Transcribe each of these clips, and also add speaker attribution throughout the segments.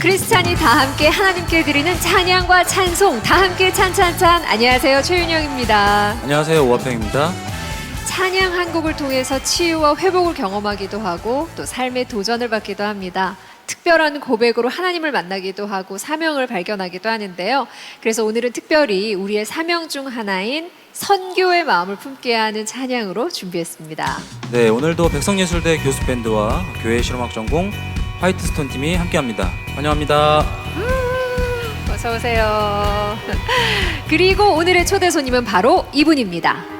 Speaker 1: 크리스찬이 다 함께 하나님께 드리는 찬양과 찬송 다 함께 찬찬찬 안녕하세요 최윤영입니다.
Speaker 2: 안녕하세요 오화평입니다.
Speaker 1: 찬양 한 곡을 통해서 치유와 회복을 경험하기도 하고 또 삶의 도전을 받기도 합니다. 특별한 고백으로 하나님을 만나기도 하고 사명을 발견하기도 하는데요. 그래서 오늘은 특별히 우리의 사명 중 하나인 선교의 마음을 품게 하는 찬양으로 준비했습니다.
Speaker 2: 네 오늘도 백성예술대 교수밴드와 교회 실험학 전공 화이트스톤 팀이 함께합니다. 환영합니다.
Speaker 1: 어서 오세요. 그리고 오늘의 초대 손님은 바로 이분입니다.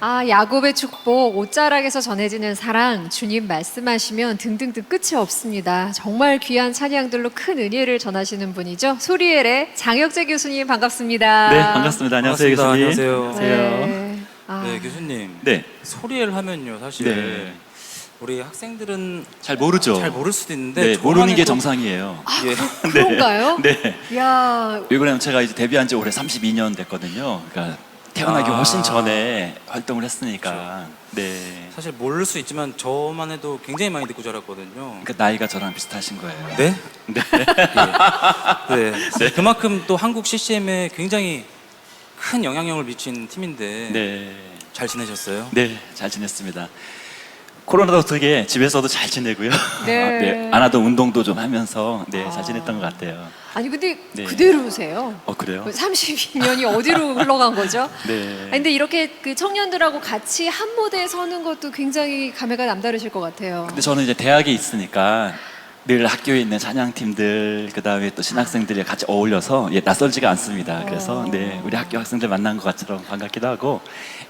Speaker 1: 아, 야곱의 축복, 옷자락에서 전해지는 사랑, 주님 말씀하시면 등등등 끝이 없습니다. 정말 귀한 찬양들로 큰 은혜를 전하시는 분이죠. 소리엘의 장혁재 교수님 반갑습니다.
Speaker 3: 네, 반갑습니다. 안녕하세요,
Speaker 2: 반갑습니다.
Speaker 3: 교수님.
Speaker 2: 안녕하세요.
Speaker 1: 네. 아,
Speaker 2: 네 교수님.
Speaker 3: 네,
Speaker 2: 소리를 하면요 사실
Speaker 3: 네.
Speaker 2: 우리 학생들은
Speaker 3: 잘 모르죠.
Speaker 2: 잘 모를 수도 있는데
Speaker 3: 네, 모르는 게 정상이에요.
Speaker 2: 예.
Speaker 1: 그런가요?
Speaker 3: 네.
Speaker 1: 야,
Speaker 3: 왜 그러냐면 제가 이제 데뷔한 지 올해 32년 됐거든요. 그러니까 태어나기
Speaker 2: 아.
Speaker 3: 훨씬 전에 활동을 했으니까. 네.
Speaker 2: 사실 모를 수 있지만 저만 해도 굉장히 많이 듣고 자랐거든요.
Speaker 3: 그러니까 나이가 저랑 비슷하신 거예요.
Speaker 2: 네?
Speaker 3: 네.
Speaker 2: 예. 네. 그만큼 또 한국 CCM에 굉장히 큰 영향력을 미친 팀인데
Speaker 3: 네.
Speaker 2: 잘 지내셨어요?
Speaker 3: 네, 잘 지냈습니다. 코로나 덕분에 집에서도 잘 지내고요.
Speaker 1: 네.
Speaker 3: 안 하던 운동도 좀 하면서 네, 잘 지냈던 것 같아요.
Speaker 1: 아니 근데
Speaker 3: 네.
Speaker 1: 그대로세요.
Speaker 3: 어, 그래요?
Speaker 1: 32년이 어디로 흘러간 거죠?
Speaker 3: 네.
Speaker 1: 아니, 근데 이렇게 그 청년들하고 같이 한 무대에 서는 것도 굉장히 감회가 남다르실 것 같아요.
Speaker 3: 근데 저는 이제 대학에 있으니까 늘 학교에 있는 찬양팀들 그다음에 또 신학생들이 같이 어울려서 예, 낯설지가 않습니다. 그래서 네 우리 학교 학생들 만난 것 같처럼 반갑기도 하고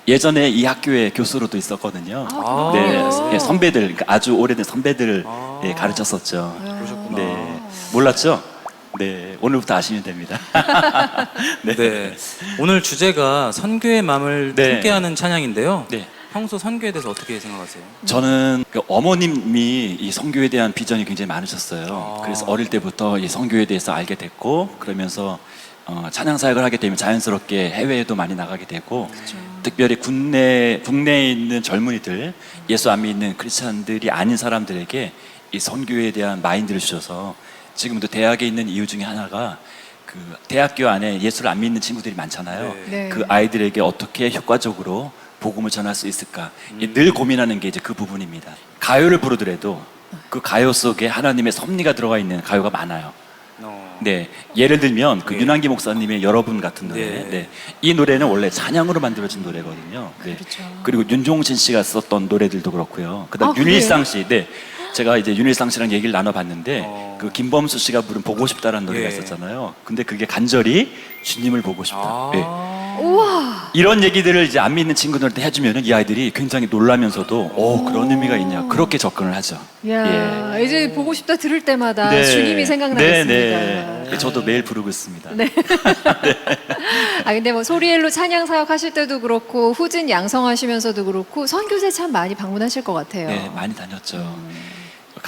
Speaker 3: 예전에 이 학교에 교수로도 있었거든요.
Speaker 1: 아,
Speaker 3: 네,
Speaker 1: 그래요?
Speaker 3: 예, 선배들 그러니까 아주 오래된 선배들을
Speaker 2: 아.
Speaker 3: 예, 가르쳤었죠.
Speaker 2: 그러셨구나.
Speaker 3: 네 몰랐죠? 네 오늘부터 아시면 됩니다.
Speaker 2: 네. 오늘 주제가 선교의 마음을
Speaker 3: 네.
Speaker 2: 함께하는 찬양인데요.
Speaker 3: 네.
Speaker 2: 평소 선교에 대해서 어떻게 생각하세요?
Speaker 3: 저는 그 어머님이 이 성교에 대한 비전이 굉장히 많으셨어요.
Speaker 2: 아.
Speaker 3: 그래서 어릴 때부터 이 성교에 대해서 알게 됐고 그러면서 어, 찬양 사역을 하게 되면 자연스럽게 해외에도 많이 나가게 되고 특별히 국내 국내에 있는 젊은이들 예수 안 믿는 크리스천들이 아닌 사람들에게 이 선교에 대한 마인드를 주셔서 지금도 대학에 있는 이유 중에 하나가 그 대학교 안에 예수를 안 믿는 친구들이 많잖아요.
Speaker 2: 네.
Speaker 1: 네.
Speaker 3: 그 아이들에게 어떻게 효과적으로 복음을 전할 수 있을까 이늘 고민하는 게 이제 그 부분입니다. 가요를 부르더라도 그 가요 속에 하나님의 섭리가 들어가 있는 가요가 많아요.
Speaker 2: 어.
Speaker 3: 네, 예를 들면 그
Speaker 2: 네.
Speaker 3: 윤한기 목사님의 여러분 같은 노래,
Speaker 2: 네.
Speaker 3: 네. 이 노래는 원래 찬양으로 만들어진 노래거든요. 네.
Speaker 1: 그렇죠.
Speaker 3: 그리고 윤종신 씨가 썼던 노래들도 그렇고요. 그다음
Speaker 1: 아?
Speaker 3: 윤일상 씨, 네. 제가 이제 윤일상 씨랑 얘기를 나눠봤는데
Speaker 2: 어.
Speaker 3: 그 김범수 씨가 부른 보고 싶다라는 노래가
Speaker 2: 예.
Speaker 3: 있었잖아요. 근데 그게 간절히 주님을 보고 싶다.
Speaker 2: 아.
Speaker 3: 네.
Speaker 1: 우와.
Speaker 3: 이런 얘기들을 이제 안 믿는 친구들한테 해주면 이 아이들이 굉장히 놀라면서도 어 그런 의미가 있냐 그렇게 접근을 하죠.
Speaker 1: 야,
Speaker 3: 예.
Speaker 1: 이제 보고 싶다 들을 때마다
Speaker 3: 네.
Speaker 1: 주님이 생각나겠습니다.
Speaker 3: 네, 네. 저도 매일 부르고 있습니다.
Speaker 1: 네. 아 근데 뭐 소리엘로 찬양 사역 하실 때도 그렇고 후진 양성하시면서도 그렇고 선교제 참 많이 방문하실 것 같아요.
Speaker 3: 네, 많이 다녔죠.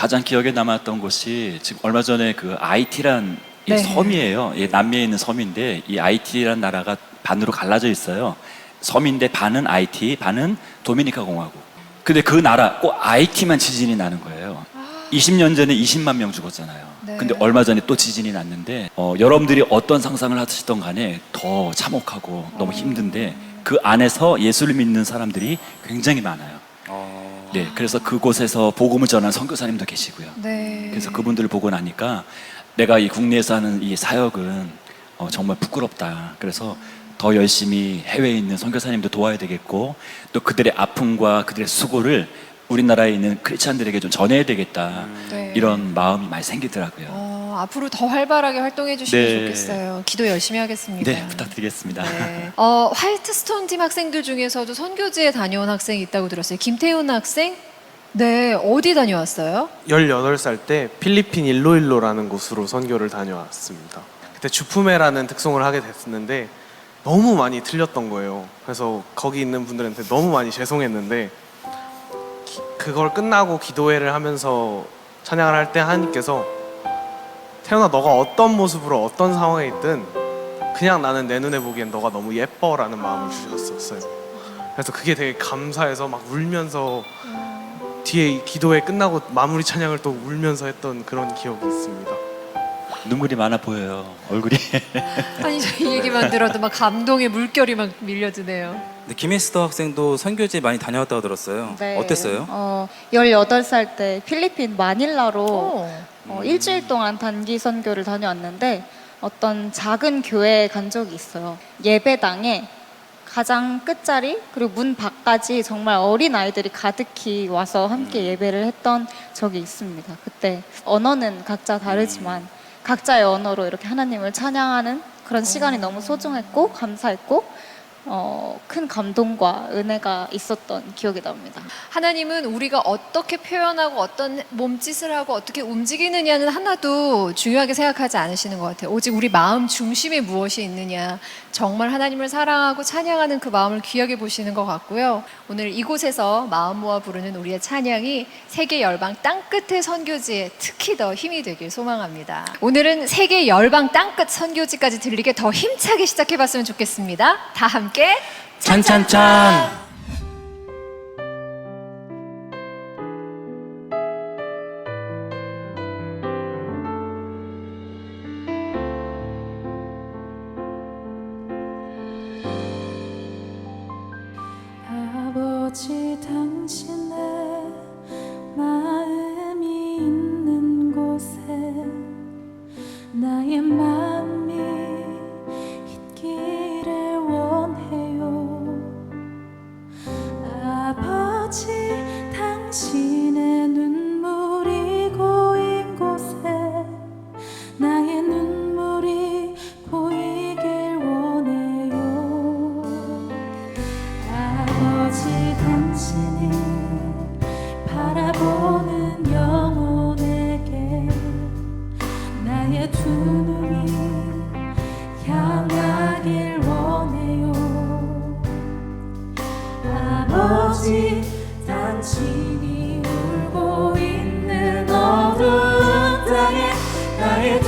Speaker 3: 가장 기억에 남았던 곳이 지금 얼마 전에 그 아이티란 이
Speaker 1: 네.
Speaker 3: 섬이에요. 예, 남미에 있는 섬인데 이 아이티란 나라가 반으로 갈라져 있어요. 섬인데 반은 아이티, 반은 도미니카 공화국. 근데 그 나라 꼭 아이티만 지진이 나는 거예요. 20년 전에 20만 명 죽었잖아요.
Speaker 1: 네.
Speaker 3: 근데 얼마 전에 또 지진이 났는데 어, 여러분들이 어떤 상상을 하시던 간에 더 참혹하고 너무 힘든데 그 안에서 예수를 믿는 사람들이 굉장히 많아요.
Speaker 2: 어.
Speaker 3: 네, 그래서 그곳에서 복음을 전하는 선교사님도 계시고요.
Speaker 1: 네.
Speaker 3: 그래서 그분들을 보고 나니까 내가 이 국내에서 하는 이 사역은 어, 정말 부끄럽다. 그래서 더 열심히 해외에 있는 선교사님도 도와야 되겠고 또 그들의 아픔과 그들의 수고를 우리나라에 있는 크리스찬들에게 좀 전해야 되겠다.
Speaker 1: 네.
Speaker 3: 이런 마음이 많이 생기더라고요.
Speaker 1: 어, 앞으로 더 활발하게 활동해 주시면
Speaker 3: 네.
Speaker 1: 좋겠어요. 기도 열심히 하겠습니다.
Speaker 3: 네, 부탁드리겠습니다.
Speaker 1: 네. 어, 화이트스톤 팀 학생들 중에서도 선교지에 다녀온 학생이 있다고 들었어요. 김태훈 학생? 네, 어디 다녀왔어요?
Speaker 4: 18살 때 필리핀 일로일로라는 곳으로 선교를 다녀왔습니다. 그때 주품회라는 특송을 하게 됐는데 너무 많이 틀렸던 거예요. 그래서 거기 있는 분들한테 너무 많이 죄송했는데 기- 그걸 끝나고 기도회를 하면서 찬양을 할 때 하나님께서 태연아 너가 어떤 모습으로 어떤 상황에 있든 그냥 나는 내 눈에 보기엔 너가 너무 예뻐라는 마음을 주셨었어요. 그래서 그게 되게 감사해서 막 울면서 뒤에 기도회 끝나고 마무리 찬양을 또 울면서 했던 그런 기억이 있습니다.
Speaker 3: 눈물이 많아 보여요. 얼굴이.
Speaker 1: 아니 저이 얘기만 들어도 막 감동의 물결이 막 밀려드네요.
Speaker 2: 근데 김혜스터 학생도 선교제 많이 다녀왔다고 들었어요.
Speaker 5: 네.
Speaker 2: 어땠어요?
Speaker 5: 어, 18살 때 필리핀 마닐라로
Speaker 1: 오.
Speaker 5: 어, 일주일 동안 단기 선교를 다녀왔는데 어떤 작은 교회에 간 적이 있어요. 예배당에 가장 끝자리 그리고 문 밖까지 정말 어린 아이들이 가득히 와서 함께 예배를 했던 적이 있습니다. 그때 언어는 각자 다르지만 각자의 언어로 이렇게 하나님을 찬양하는 그런 시간이 너무 소중했고 감사했고 어, 큰 감동과 은혜가 있었던 기억이 납니다.
Speaker 1: 하나님은 우리가 어떻게 표현하고 어떤 몸짓을 하고 어떻게 움직이느냐는 하나도 중요하게 생각하지 않으시는 것 같아요. 오직 우리 마음 중심에 무엇이 있느냐. 정말 하나님을 사랑하고 찬양하는 그 마음을 귀하게 보시는 것 같고요. 오늘 이곳에서 마음 모아 부르는 우리의 찬양이 세계 열방 땅끝의 선교지에 특히 더 힘이 되길 소망합니다. 오늘은 세계 열방 땅끝 선교지까지 들리게 더 힘차게 시작해 봤으면 좋겠습니다. 다 함께
Speaker 2: 찬찬찬.
Speaker 6: 아버지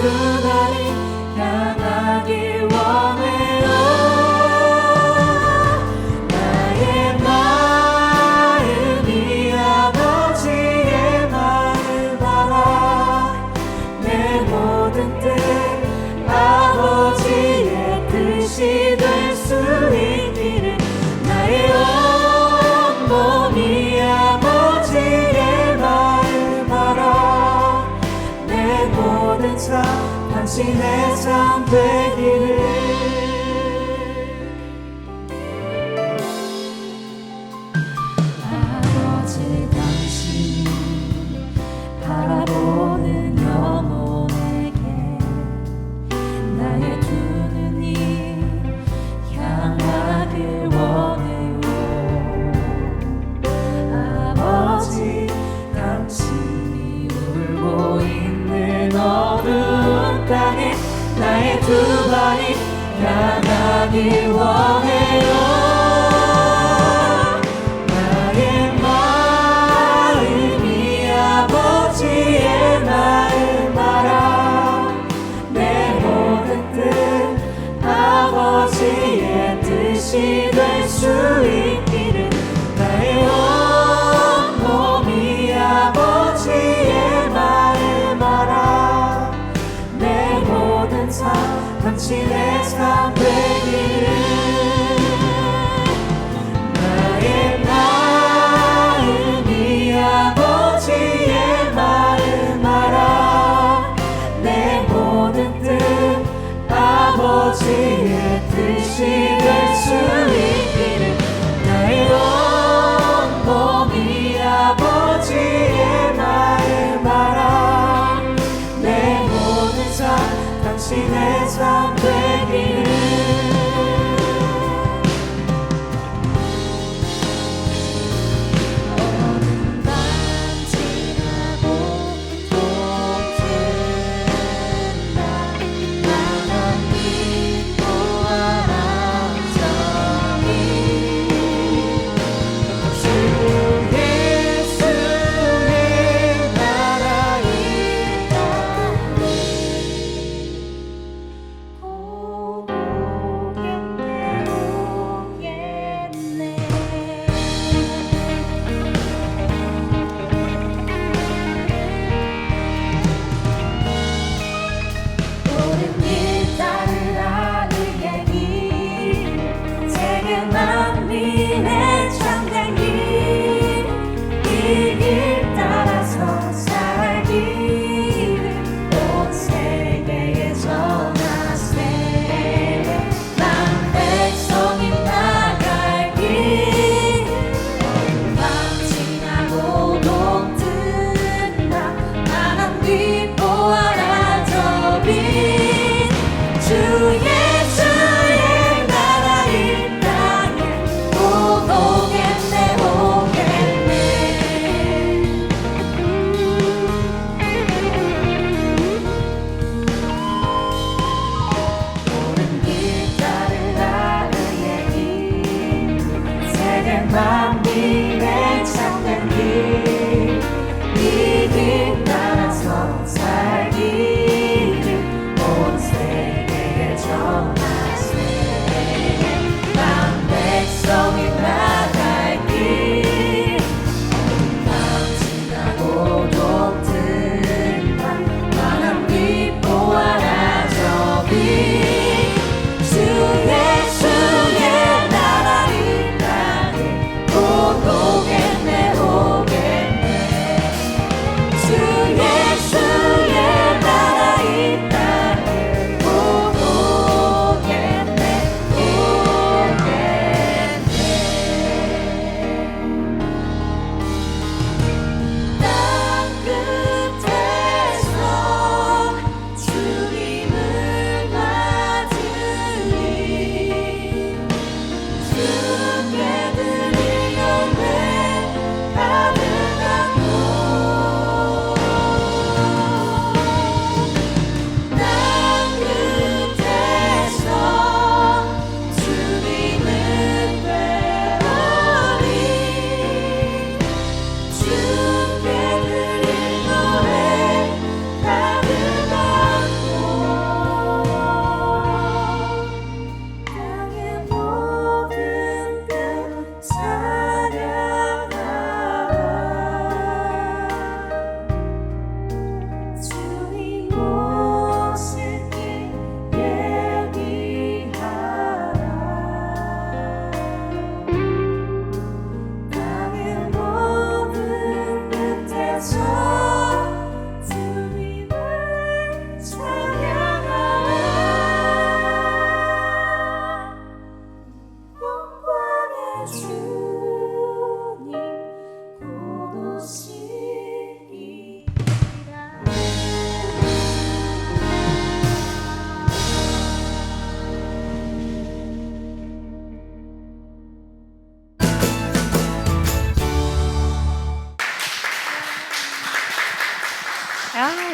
Speaker 6: 다리 향하길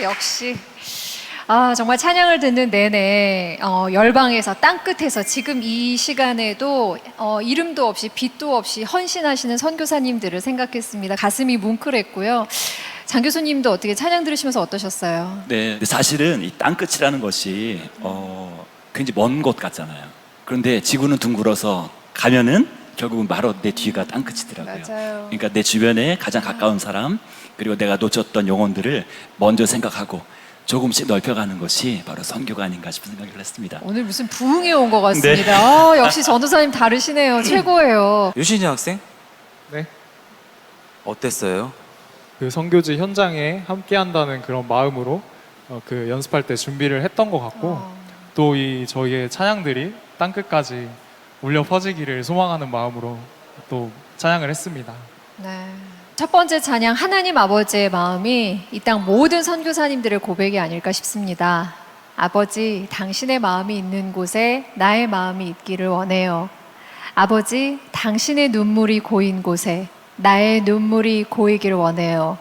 Speaker 1: 역시. 아, 정말 찬양을 듣는 내내 어, 열방에서 땅 끝에서 지금 이 시간에도 어, 이름도 없이 빛도 없이 헌신하시는 선교사님들을 생각했습니다. 가슴이 뭉클했고요. 장 교수님도 어떻게 찬양 들으시면서 어떠셨어요?
Speaker 7: 네, 근데 사실은 이 땅 끝이라는 것이 어, 굉장히 먼 곳 같잖아요. 그런데 지구는 둥글어서 가면은 결국은 바로 내 뒤가 땅 끝이더라고요.
Speaker 1: 맞아요.
Speaker 7: 그러니까 내 주변에 가장 가까운 사람 그리고 내가 놓쳤던 영혼들을 먼저 생각하고 조금씩 넓혀가는 것이 바로 선교가 아닌가 싶은 생각을 했습니다.
Speaker 1: 오늘 무슨 부흥에 온것 같습니다. 아, 역시 전도사님 다르시네요. 최고예요.
Speaker 2: 유신이 학생
Speaker 8: 네.
Speaker 2: 어땠어요?
Speaker 8: 그 선교지 현장에 함께 한다는 그런 마음으로 어, 그 연습할 때 준비를 했던 것 같고
Speaker 1: 어.
Speaker 8: 또이 저희의 찬양들이 땅 끝까지 울려 퍼지기를 소망하는 마음으로 또 찬양을 했습니다.
Speaker 1: 네. 첫 번째 찬양 하나님 아버지의 마음이 이 땅 모든 선교사님들의 고백이 아닐까 싶습니다. 아버지, 당신의 마음이 있는 곳에 나의 마음이 있기를 원해요. 아버지, 당신의 눈물이 고인 곳에 나의 눈물이 고이기를 원해요.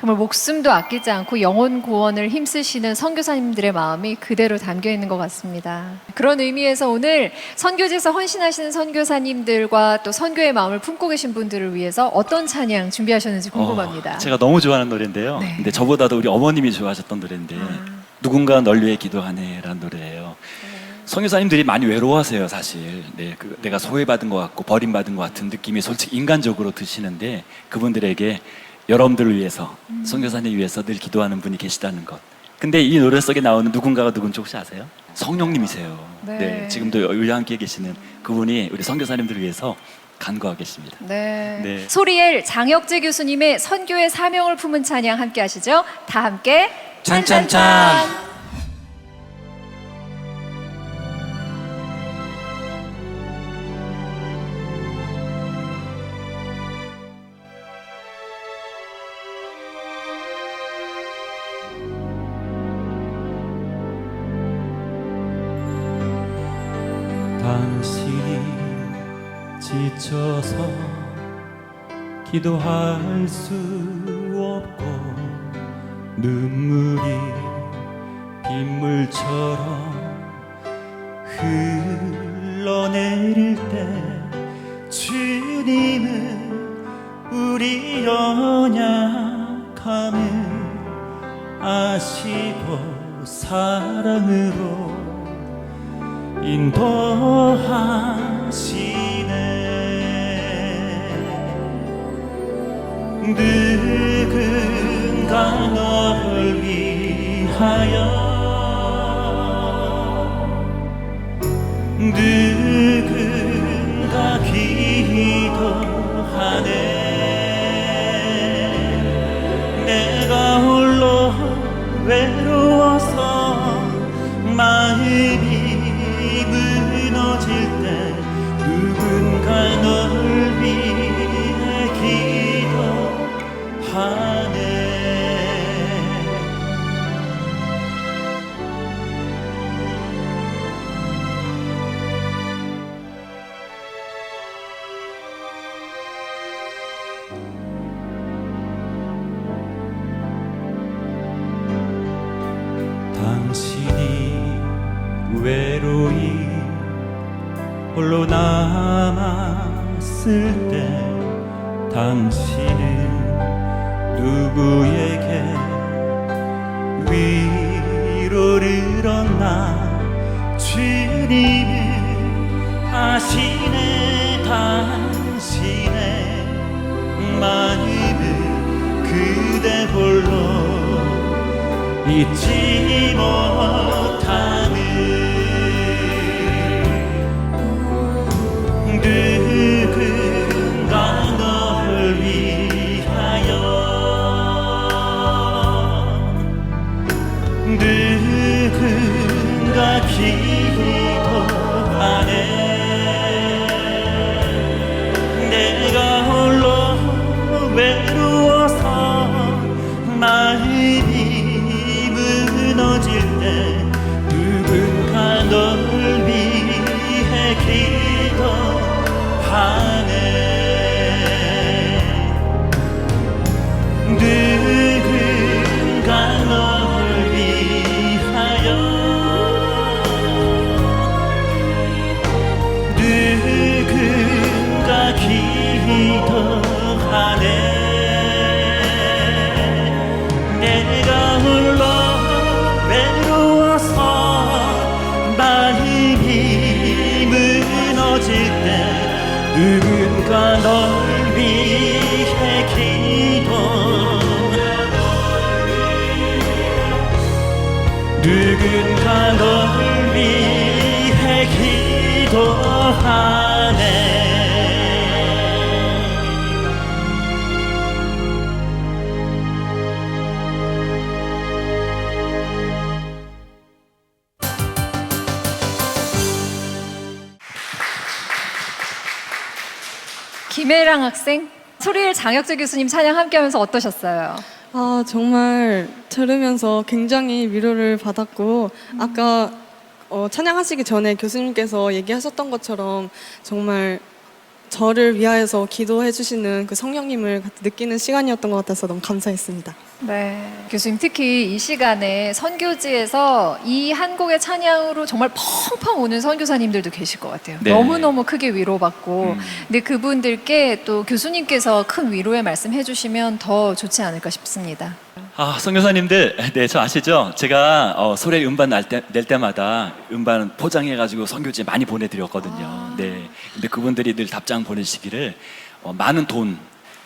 Speaker 1: 정말 목숨도 아끼지 않고 영혼 구원을 힘쓰시는 선교사님들의 마음이 그대로 담겨 있는 것 같습니다. 그런 의미에서 오늘 선교지에서 헌신하시는 선교사님들과 또 선교의 마음을 품고 계신 분들을 위해서 어떤 찬양 준비하셨는지 궁금합니다.
Speaker 7: 어, 제가 너무 좋아하는 노래인데요.
Speaker 1: 네.
Speaker 7: 근데 저보다도 우리 어머님이 좋아하셨던 노래인데 누군가 널 위해 기도하네라는 노래예요. 성교사님들이 많이 외로워하세요, 사실. 네, 그 내가 소외받은 것 같고 버림받은 것 같은 느낌이 솔직히 인간적으로 드시는데 그분들에게 여러분들을 위해서 성교사님 위해서 늘 기도하는 분이 계시다는 것. 근데 이 노래 속에 나오는 누군가가 누군지 혹시 아세요? 성령님이세요.
Speaker 1: 네.
Speaker 7: 네, 지금도 우리 함께 계시는 그분이 우리 성교사님들을 위해서 간구하고 계십니다.
Speaker 1: 네.
Speaker 7: 네.
Speaker 1: 소리엘 장혁재 교수님의 선교의 사명을 품은 찬양 함께 하시죠. 다 함께
Speaker 2: 찬찬찬.
Speaker 3: 당신이 지쳐서 기도할 수 없고 눈물이 빗물처럼 흘러내릴 때 주님은 우리 연약함을 아시고 사랑으로 인도하시네. 누군가 너를 위하여 누구에게 위로를 얻나? 주님은 아시네 당신의 마음은 그대 홀로 잊지 못
Speaker 1: 김혜랑 학생, 소리엘 장혁재 교수님 찬양 함께하면서 어떠셨어요?
Speaker 9: 아, 정말 들으면서 굉장히 위로를 받았고, 아까 어, 찬양하시기 전에 교수님께서 얘기하셨던 것처럼 정말 저를 위하여서 기도해 주시는 그 성령님을 느끼는 시간이었던 것 같아서 너무 감사했습니다.
Speaker 1: 네. 교수님 특히 이 시간에 선교지에서 이 한 곡의 찬양으로 정말 펑펑 우는 선교사님들도 계실 것 같아요.
Speaker 10: 네.
Speaker 1: 너무너무 크게 위로받고.
Speaker 10: 음.
Speaker 1: 근데 그분들께 또 교수님께서 큰 위로의 말씀 해주시면 더 좋지 않을까 싶습니다.
Speaker 10: 아, 선교사님들, 네, 저 아시죠? 제가 어, 소래 음반 날 때, 낼 때마다 음반 포장해가지고 선교지에 많이 보내드렸거든요. 네. 근데 그분들이 늘 답장 보내시기를 어, 많은 돈,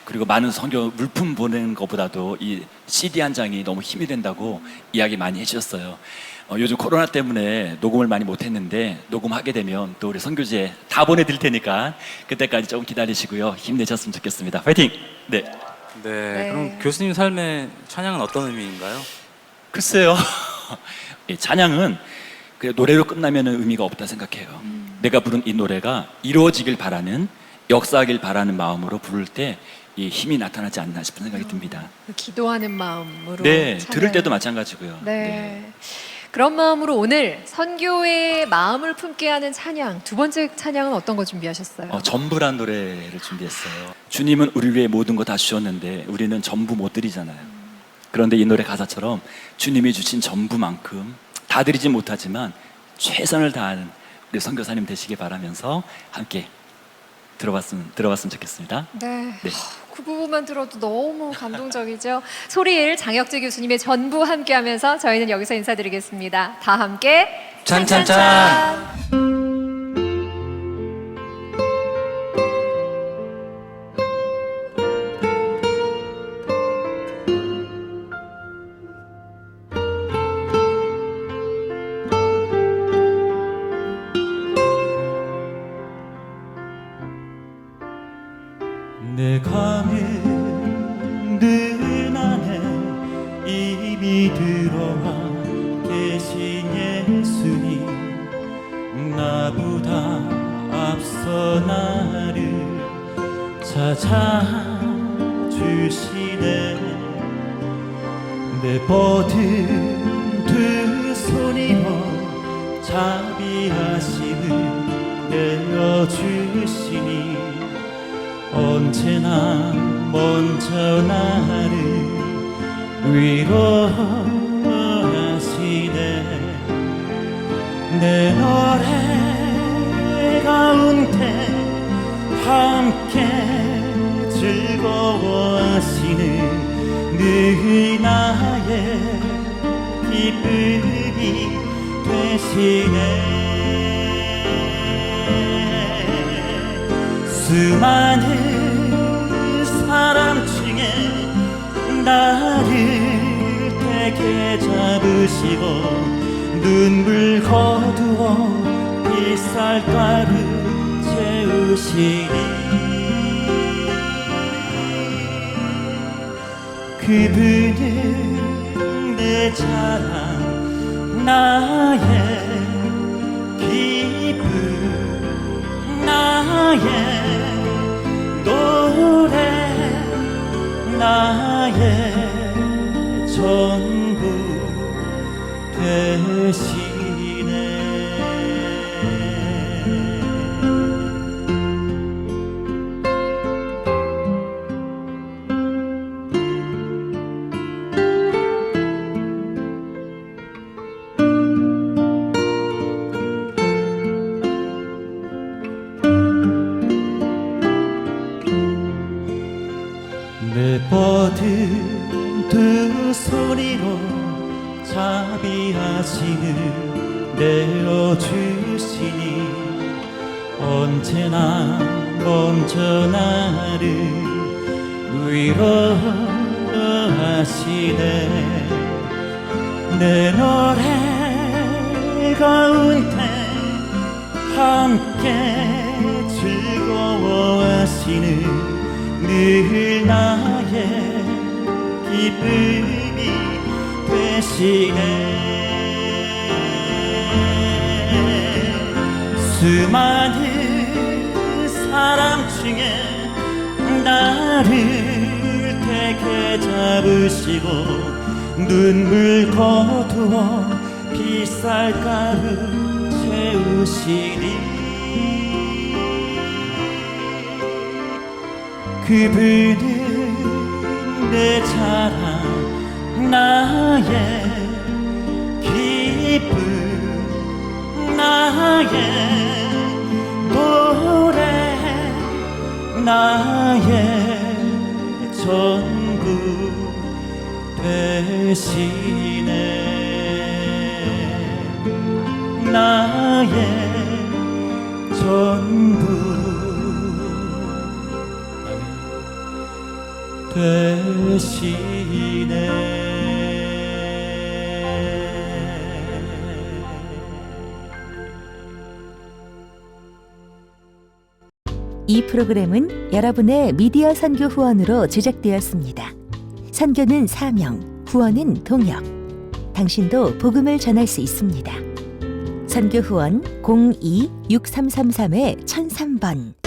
Speaker 10: 그리고 많은 선교 물품 보내는 것보다도 이 CD 한 장이 너무 힘이 된다고 이야기 많이 해주셨어요. 어, 요즘 코로나 때문에 녹음을 많이 못했는데 녹음하게 되면 또 우리 선교지에 다 보내드릴 테니까 그때까지 조금 기다리시고요. 힘내셨으면 좋겠습니다. 파이팅! 네.
Speaker 2: 네,
Speaker 1: 네.
Speaker 2: 그럼 교수님 삶의 찬양은 어떤 의미인가요?
Speaker 10: 글쎄요. 이 찬양은 그 노래로 끝나면 의미가 없다 생각해요. 내가 부른 이 노래가 이루어지길 바라는 역사하길 바라는 마음으로 부를 때 이 힘이 나타나지 않나 싶은 생각이 듭니다.
Speaker 1: 기도하는 마음으로.
Speaker 10: 네,
Speaker 1: 찬양을-
Speaker 10: 들을 때도 마찬가지고요.
Speaker 1: 네. 그런 마음으로 오늘 선교의 마음을 품게 하는 찬양 두 번째 찬양은 어떤 거 준비하셨어요?
Speaker 10: 어, 전부란 노래를 준비했어요. 주님은 우리 위해 모든 거 다 주셨는데 우리는 전부 못 드리잖아요. 그런데 이 노래 가사처럼 주님이 주신 전부만큼 다 드리지 못하지만 최선을 다하는 우리 선교사님 되시길 바라면서 함께 들어봤으면 들어봤으면 좋겠습니다.
Speaker 1: 네.
Speaker 10: 네.
Speaker 1: 그 부분만 들어도 너무 감동적이죠. 소리일 장혁재 교수님의 전부 함께하면서 저희는 여기서 인사드리겠습니다. 다 함께
Speaker 2: 찬찬찬.
Speaker 3: 내늘 안에 이미 들어와 계신 예수님. 나보다 앞서 나를 찾아주시네. 내 뻗은 두 손이로 자비하심을 내어주시니 언제나 먼저 나를 위로하시네. 내 노래 가운데 함께 즐거워하시는 늘 나의 기쁨이 되시네 수많은 사람 중에 나를 되게 잡으시고 눈물 거두어 빗살가루 채우시니 그분은 내 자랑 나의 기쁨 나의 나의 전부 되시 함께 즐거워하시는 늘 나의 기쁨이 되시네. 수많은 사람 중에 나를 택해 잡으시고 눈물 거두어 빛살가루 채우시니 그분은 내 자랑 나의 기쁨 나의 노래 나의 전부 되시네. 나의 되시네
Speaker 11: 이 프로그램은 여러분의 미디어 선교 후원으로 제작되었습니다. 선교는 사명, 후원은 동역. 당신도 복음을 전할 수 있습니다. 선교 후원 02-6333-1003번